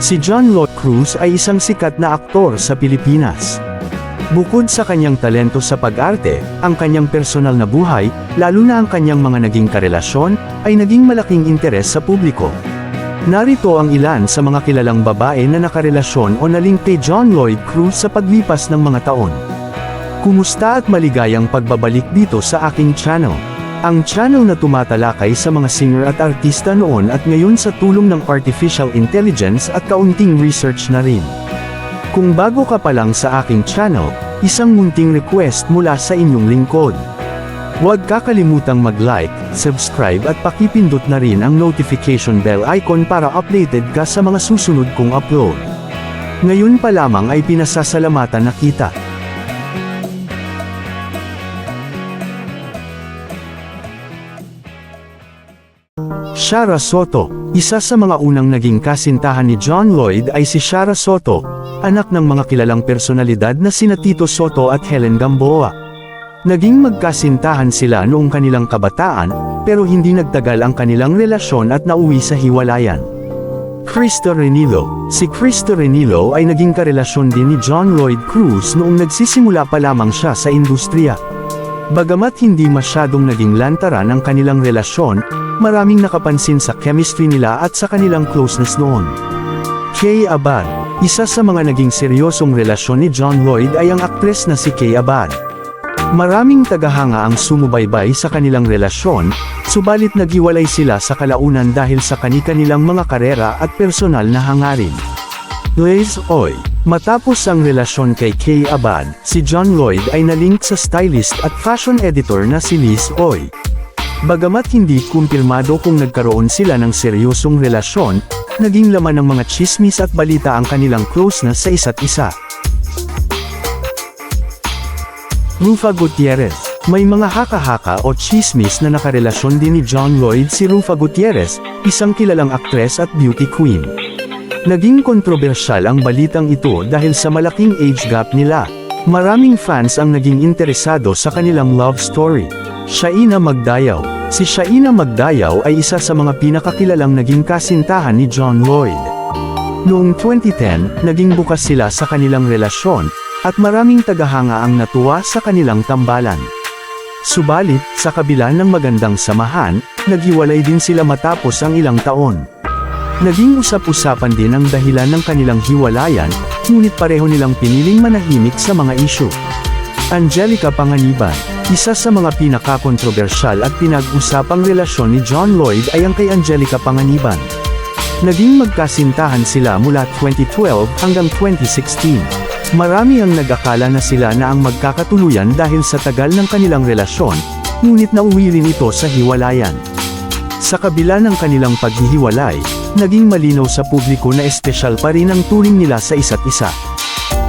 Si John Lloyd Cruz ay isang sikat na aktor sa Pilipinas. Bukod sa kanyang talento sa pag-arte, ang kanyang personal na buhay, lalo na ang kanyang mga naging karelasyon, ay naging malaking interes sa publiko. Narito ang ilan sa mga kilalang babae na nakarelasyon o naling kay John Lloyd Cruz sa paglipas ng mga taon. Kumusta at maligayang pagbabalik dito sa aking channel. Ang channel na tumatalakay sa mga singer at artista noon at ngayon sa tulong ng artificial intelligence at kaunting research na rin. Kung bago ka pa lang sa aking channel, isang munting request mula sa inyong lingkod. Huwag kakalimutang mag-like, subscribe at pakipindot na rin ang notification bell icon para updated ka sa mga susunod kong upload. Ngayon pa lamang ay pinasasalamatan na kita. Shara Soto, isa sa mga unang naging kasintahan ni John Lloyd ay si Shara Soto, anak ng mga kilalang personalidad na sina Tito Soto at Helen Gamboa. Naging magkasintahan sila noong kanilang kabataan, pero hindi nagtagal ang kanilang relasyon at nauwi sa hiwalayan. Cristo Renilo Si Cristo Renilo ay naging karelasyon din ni John Lloyd Cruz noong nagsisimula pa lamang siya sa industriya. Bagamat hindi masyadong naging lantaran ang kanilang relasyon, maraming nakapansin sa chemistry nila at sa kanilang closeness noon. Kay Abad Isa sa mga naging seryosong relasyon ni John Lloyd ay ang aktres na si Kay Abad. Maraming tagahanga ang sumubaybay sa kanilang relasyon, subalit nagiwalay sila sa kalaunan dahil sa kani-kanilang mga karera at personal na hangarin. Liz Oy Matapos ang relasyon kay Kay Abad, si John Lloyd ay nalink sa stylist at fashion editor na si Liz Oy. Bagamat hindi kumpirmado kung nagkaroon sila ng seryosong relasyon, naging laman ng mga chismis at balita ang kanilang closeness sa isa't isa. Rufa Gutierrez May mga haka-haka o chismis na nakarelasyon din ni John Lloyd si Rufa Gutierrez, isang kilalang aktres at beauty queen. Naging kontrobersyal ang balitang ito dahil sa malaking age gap nila. Maraming fans ang naging interesado sa kanilang love story. Shaina Magdayaw Si Shaina Magdayaw ay isa sa mga pinakakilalang naging kasintahan ni John Lloyd. Noong 2010, naging bukas sila sa kanilang relasyon, at maraming tagahanga ang natuwa sa kanilang tambalan. Subalit, sa kabila ng magandang samahan, naghiwalay din sila matapos ang ilang taon. Naging usap-usapan din ang dahilan ng kanilang hiwalayan, ngunit pareho nilang piniling manahimik sa mga isyu. Angelica Panganiban Isa sa mga pinakakontrobersyal at pinag-usapang relasyon ni John Lloyd ay ang kay Angelica Panganiban. Naging magkasintahan sila mula 2012 hanggang 2016. Marami ang nag-akala na sila na ang magkakatuluyan dahil sa tagal ng kanilang relasyon, ngunit nauwi rin ito sa hiwalayan. Sa kabila ng kanilang paghihiwalay, naging malinaw sa publiko na espesyal pa rin ang turing nila sa isa't isa.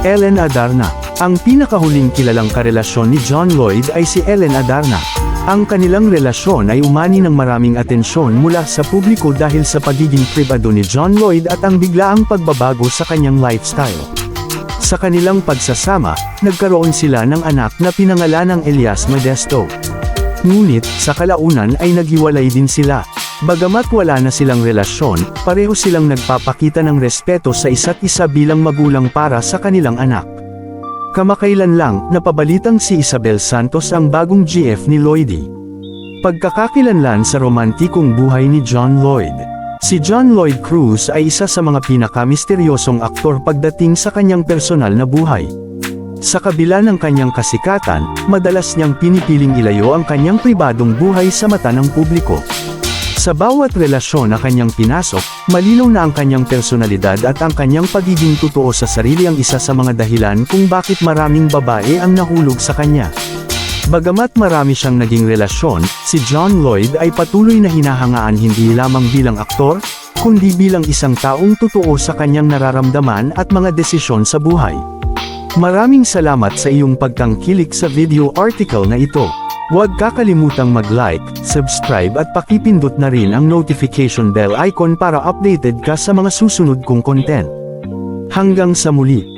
Ellen Adarna Ang pinakahuling kilalang karelasyon ni John Lloyd ay si Ellen Adarna. Ang kanilang relasyon ay umani ng maraming atensyon mula sa publiko dahil sa pagiging pribado ni John Lloyd at ang biglaang pagbabago sa kanyang lifestyle. Sa kanilang pagsasama, nagkaroon sila ng anak na pinangalan ng Elias Modesto. Ngunit, sa kalaunan ay naghiwalay din sila. Bagamat wala na silang relasyon, pareho silang nagpapakita ng respeto sa isa't isa bilang magulang para sa kanilang anak. Kamakailan lang, napabalitang si Isabel Santos ang bagong GF ni Lloydie. Pagkakakilanlan sa romantikong buhay ni John Lloyd. Si John Lloyd Cruz ay isa sa mga pinakamisteryosong aktor pagdating sa kanyang personal na buhay. Sa kabila ng kanyang kasikatan, madalas niyang pinipiling ilayo ang kanyang pribadong buhay sa mata ng publiko. Sa bawat relasyon na kanyang pinasok, malinaw na ang kanyang personalidad at ang kanyang pagiging totoo sa sarili ang isa sa mga dahilan kung bakit maraming babae ang nahulog sa kanya. Bagamat marami siyang naging relasyon, si John Lloyd ay patuloy na hinahangaan hindi lamang bilang aktor, kundi bilang isang taong totoo sa kanyang nararamdaman at mga desisyon sa buhay. Maraming salamat sa iyong pagtangkilik sa video article na ito. Huwag kakalimutang mag-like, subscribe at pakipindot na rin ang notification bell icon para updated ka sa mga susunod kong content. Hanggang sa muli.